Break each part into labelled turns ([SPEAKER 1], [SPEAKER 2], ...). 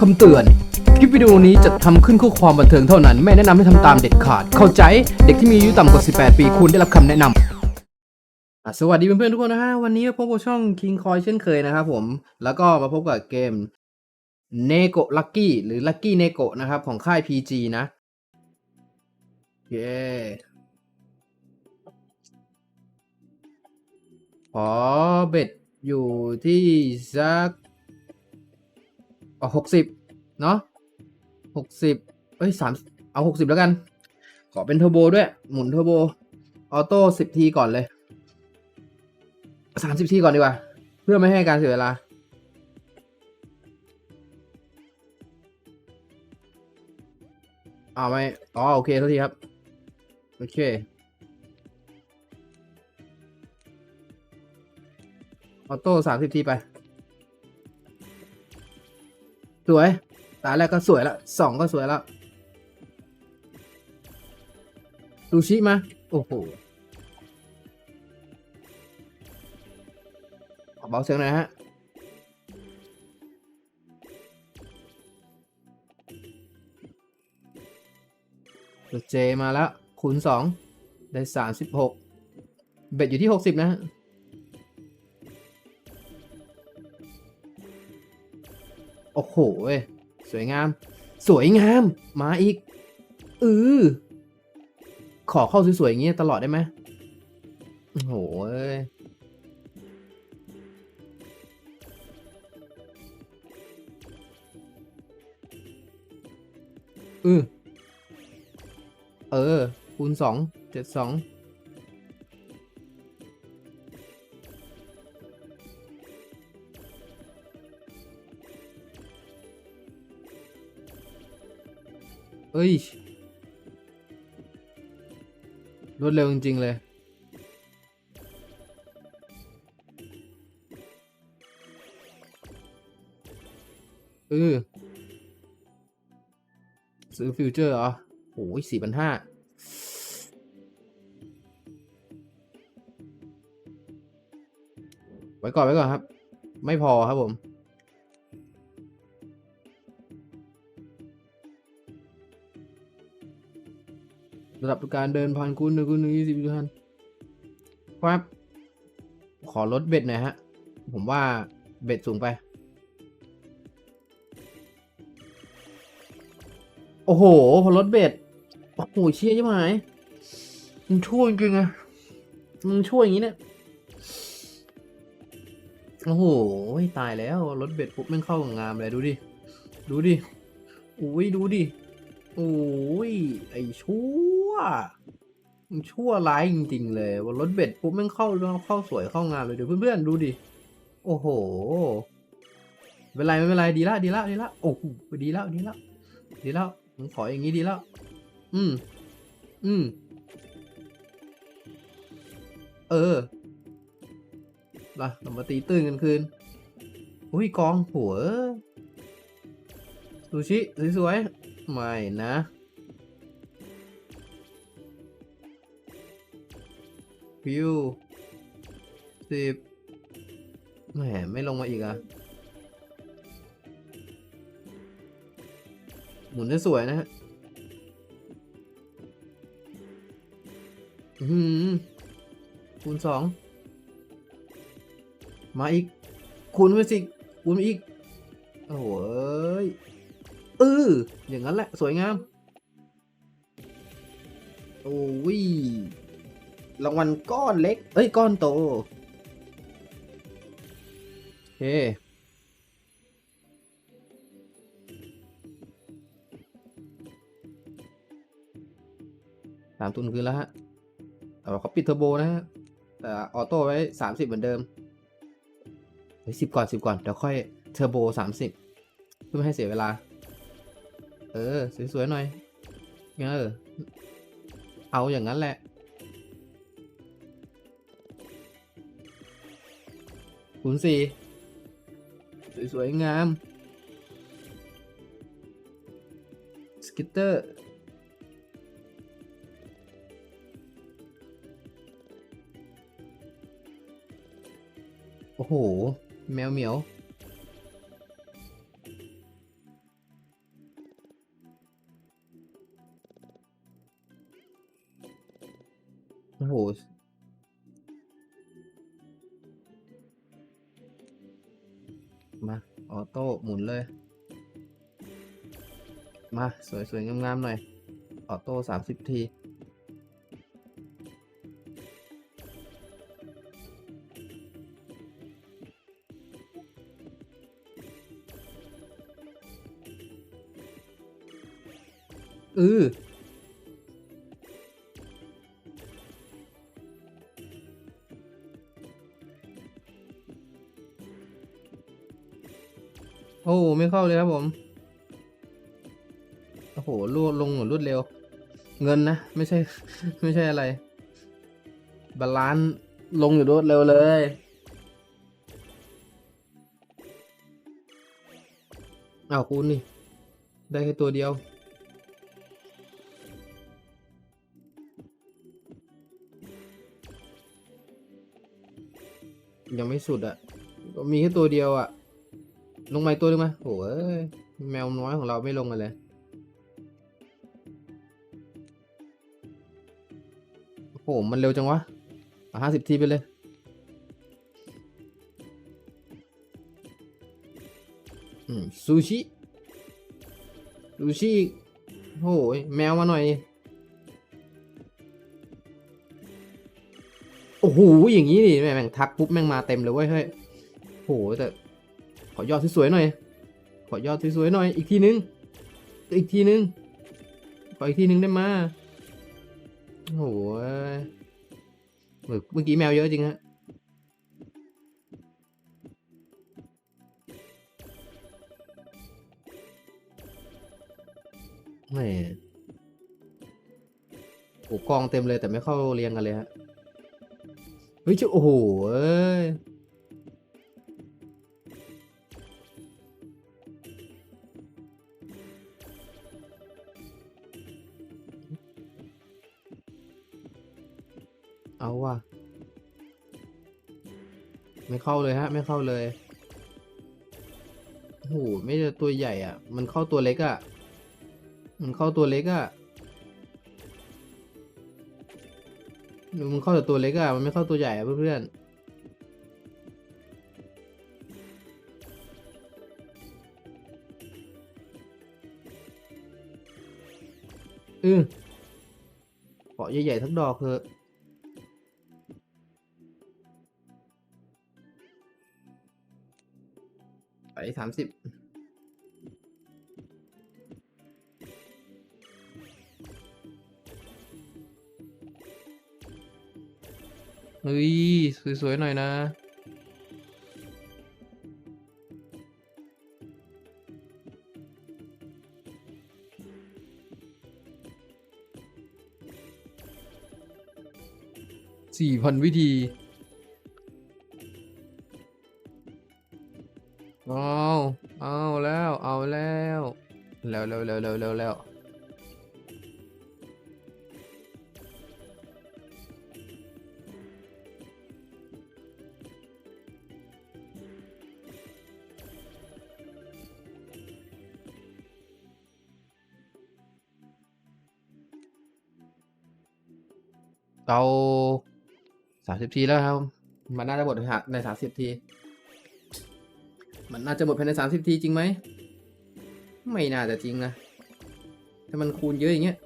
[SPEAKER 1] คำเตือน คลิปวิดีโอนี้จะทำขึ้นเพื่อความบันเทิงเท่านั้น ไม่แนะนำให้ทำตามเด็ดขาด เข้าใจ เด็กที่มีอายุต่ำกว่า 18 ปีควรได้รับคำแนะนำอะสวัสดีเพื่อนๆทุกคนนะฮะ วันนี้พบกับช่อง King Coin เช่นเคยนะครับผม แล้วก็มาพบกับเกม n e g o Lucky หรือ Lucky n e g o นะครับ ของค่าย PG นะเย้ขอเบ็ดอยู่ที่สัก เอาหกสิบเนาะหกสิบเอ้ยสามเอาหกสิบแล้วกัน ขอเป็นเทอร์โบด้วย หมุนเทอร์โบ ออโต้สิบทีก่อนเลยสามสิบทีก่อนดีกว่า เพื่อไม่ให้การเสียเวลาเอาไม่อ๋อโอเคท่าทีครับ โอเค ออโต้สามสิบทีไป สวย ตาแรกก็สวยละสองก็สวยล้วซูชิมา โอ้โหขอเบาเสียงหน่อยฮะเจมาแล้วคูณสองได้สามสิบหกเบ็ดอยู่ที่หกสิบนะฮะ โหเว้ยสวยงาม สวยงาม มาอีกเออขอเข้าสวยๆอย่างเงี้ยตลอดได้ไหมโอ้โหเอ้ยอือ เออ คูณสอง เจ็ดสอง เอ้ย รวดเร็วจริง ๆ เลย เออ ซื้อฟิวเจอร์เหรอโอ้ยสี่พันห้าไว้ก่อนไว้ก่อนครับ ไม่พอครับผม ระดับการเดินพันคูณหนึ่งคูณหนึ่งยี่สิบพันครับ ขอลดเบ็ดหน่อยฮะ ผมว่าเบ็ดสูงไป โอ้โห พอลดเบ็ด โอ้โหเชี่ยใช่ไหมมันช่วยจริงอะมันช่วยอย่างนี้เนี่ย โอ้โห ตายแล้วรถเบ็ดปุ๊บแม่เข้ากับงามเลยดูดิ ดูดิ อุ้ยดูดิ โอ้ย ไอชั่ว มันชั่วร้ายจริง ๆ เลยว่ารถเบ็ดปุ๊บแม่งเข้าเข้าสวยเข้างามเลยเดี๋ยวเพื่อนๆดูดิ โอ้โหไม่เป็นไรไม่เป็นไรดีละดีละดีละโอ้โหดีแล้วดีแล้วดีแล้วผมขออย่างนี้ดีแล้วอืม อืม เออล่ะเรามาตีตื้นกันคืน อุ้ยกองหัวซูชิสวยๆ ไม่นะ วิวสิบแหมไม่ลงมาอีกอะหมุนได้สวยนะฮะอืมคูณสองมาอีก คูณไปสิคูณไปอีก โอ้โหยเอออย่างนั้นแหละ สวยงาม โอ้ย รางวัลก้อนเล็ก เอ้ย ก้อนโต โอเค สามตุนคืนแล้วฮะแต่ว่าเขาปิดเทอร์โบนะฮะ แต่ออโต้ไว้สามสิบเหมือนเดิมเฮ้ยสิบก่อนสิบก่อน เดี๋ยวค่อยเทอร์โบสามสิบเพื่อไม่ให้เสียเวลา เออ สวยๆหน่อยเออเอาอย่างนั้นแหละ cuốn gì? Sủi sủi ngam skitter. Ồ hổ, mèo miếu Ồ hổ, ออโหแมวเหมียวมาออโต้หมุนเลย มาสวยๆ งามๆ หน่อย ออโต้สามสิบทีอือ โอ้ไม่เข้าเลยครับผม โอ้โหรวดลงหมือนรวดเร็ว เงินนะ ไม่ใช่ ไม่ใช่อะไร บาลานซ์ลงอยู่รวดเร็วเลย เอาคุณนี่ ได้แค่ตัวเดียวยังไม่สุดอะ่ะก็มีแค่ตัวเดียวอะ่ะ ลงมาตัวหนึงมาโอ้ยแมวน้อยของเราไม่ลงมาเลย โอ้โห มันเร็วจังวะห้าสิบทีไปเลยซูชิซูชิโอ้ยแมวมาหน่อย โอ้โห อย่างนี้นี่แม่งทักปุ๊บ แม่งมาเต็มเลยเว้ยเฮ้ยโหแต่ ขอยอดสวยๆหน่อย ขอยอดสวยๆหน่อย อีกทีนึง อีกทีนึง ขออีกทีนึงได้มาโอ้โหเมื่อเมื่อกี้แมวเยอะจริงฮะแหม่โอ้กองเต็มเลยแต่ไม่เข้าเรียงกันเลยฮะ เฮ้ยเจ้าโอ้โหเอ้ย เอาว่ะ ไม่เข้าเลยฮะ ไม่เข้าเลยโอ้โหไม่ใช่ตัวใหญ่อะ มันเข้าตัวเล็กอะ มันเข้าตัวเล็กอะมันเข้าแต่ตัวเล็กอะ มันไม่เข้าตัวใหญ่อะเพื่อนอือเกาะใหญ่ๆทั้งดอกเถอะ ไปสามสิบเฮ้ย สวย ๆ หน่อยนะสี่พันวิธี แล้วแล้วแล้วแล้วแล้วแล้วเราสามสิบทีแล้วครับ มันน่าจะหมดในสามสิบที มันน่าจะหมดภายในสามสิบทีจริงไหม ไม่น่าจะจริงนะ ถ้ามันคูณเยอะอย่างเงี้ย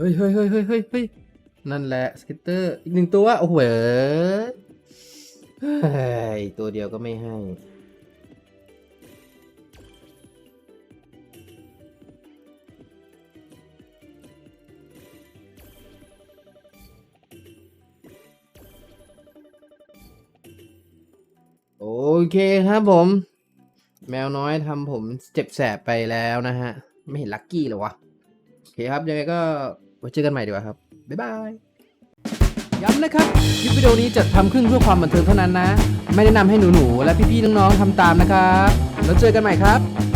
[SPEAKER 1] เฮ้ยเฮ้ยเฮ้ยเฮ้ยเฮ้ยนั่นแหละสกิตเตอร์อีกหนึ่งตัว โอ้โห เฮ้ยตัวเดียวก็ไม่ให้ โอเคครับผม แมวน้อยทำผมเจ็บแสบไปแล้วนะฮะ ไม่เห็นลักกี้เลยวะ โอเคครับ ยังไงก็ไว้เจอกันใหม่ดีกว่าครับ บ๊ายบาย ย้ำนะครับ คลิปวิดีโอนี้จัดทำขึ้นเพื่อความบันเทิงเท่านั้นนะ ไม่แนะนำให้หนูๆ และพี่ๆ น้องๆทำตามนะครับ แล้วเจอกันใหม่ครับ